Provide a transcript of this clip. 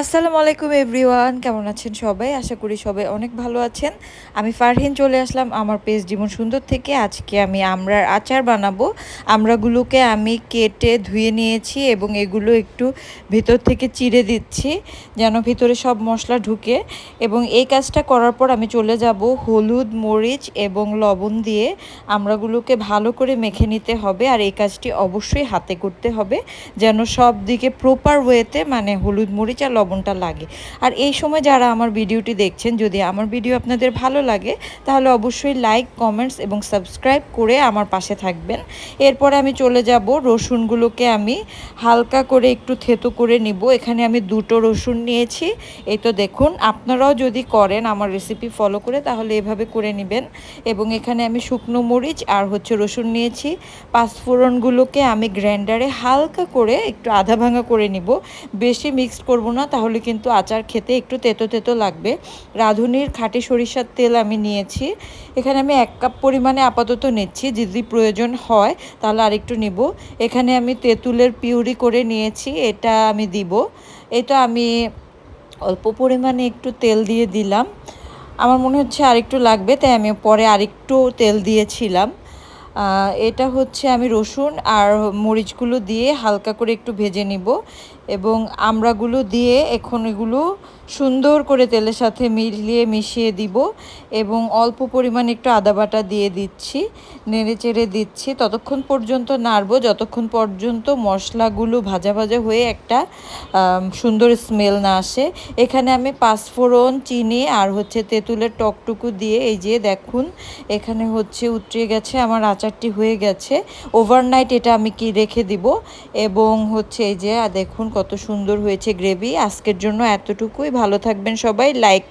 আসসালামু আলাইকুম, এভরিওয়ান। কেমন আছেন সবাই? আশা করি সবাই অনেক ভালো আছেন। আমি ফারহিন চলে আসলাম আমার পেজ জীবন সুন্দর থেকে। আজকে আমি আমরার আচার বানাবো। আমরাগুলোকে আমি কেটে ধুয়ে নিয়েছি এবং এগুলো একটু ভিতর থেকে চিড়ে দিচ্ছি, যেন ভিতরে সব মশলা ঢুকে। এবং এই কাজটা করার পর আমি চলে যাব হলুদ, মরিচ এবং লবণ দিয়ে আমরাগুলোকে ভালো করে মেখে নিতে হবে। আর এই কাজটি অবশ্যই হাতে করতে হবে, যেন সব দিকে প্রপার ওয়েতে মানে হলুদ, মরিচ আর লবণটা লাগে। আর এই সময় যারা আমার ভিডিওটি দেখছেন, যদি আমার ভিডিও আপনাদের ভালো লাগে, তাহলে অবশ্যই লাইক কমেন্টস এবং সাবস্ক্রাইব করে আমার পাশে থাকবেন। এরপরে আমি চলে যাব, রসুনগুলোকে আমি হালকা করে একটু থেতো করে নিব। এখানে আমি দুটো রসুন নিয়েছি। এই তো দেখুন, আপনারাও যদি করেন আমার রেসিপি ফলো করে, তাহলে এভাবে করে নেবেন। এবং এখানে আমি শুকনো মরিচ আর হচ্ছে রসুন নিয়েছি। পাঁচফোড়নগুলোকে আমি গ্রাইন্ডারে হালকা করে একটু আধা ভাঙা করে নিব। বেশি মিক্সড করব না তাহলে কিন্তু আচার খেতে একটু তেতো তেতো লাগবে। রাঁধুনির খাঁটি সরিষার তেল আমি নিয়েছি। এখানে আমি এক কাপ পরিমাণে আপাতত নিচ্ছি, যদি প্রয়োজন হয় তাহলে আরেকটু নিব। এখানে আমি তেঁতুলের পিউরি করে নিয়েছি, এটা আমি দিব। এটা আমি অল্প পরিমাণে একটু তেল দিয়ে দিলাম। আমার মনে হচ্ছে আরেকটু লাগবে, তাই আমি পরে আরেকটু তেল দিয়েছিলাম। এটা হচ্ছে আমি রসুন আর মরিচগুলো দিয়ে হালকা করে একটু ভেজে নিব। এবং আমড়াগুলো দিয়ে এখন এগুলো সুন্দর করে তেলের সাথে মিলিয়ে মিশিয়ে দিব এবং অল্প পরিমাণ একটু আদা বাটা দিয়ে দিচ্ছি, নেড়ে চেড়ে দিচ্ছি। ততক্ষণ পর্যন্ত নাড়বো, যতক্ষণ পর্যন্ত মশলাগুলো ভাজা ভাজা হয়ে একটা সুন্দর স্মেল না আসে। এখানে আমি পাঁচফোড়ন, চিনি আর হচ্ছে তেঁতুলের টকটুকু দিয়ে এই যে দেখুন, এখানে হচ্ছে উতরে গেছে, আমার আচারটি হয়ে গেছে। ওভারনাইট এটা আমি কি রেখে দিব? এবং হচ্ছে এই যে দেখুন কত সুন্দর হয়েছে গ্রেভি। আজকের জন্য এতটুকুই। ভালো থাকবেন সবাই। লাইক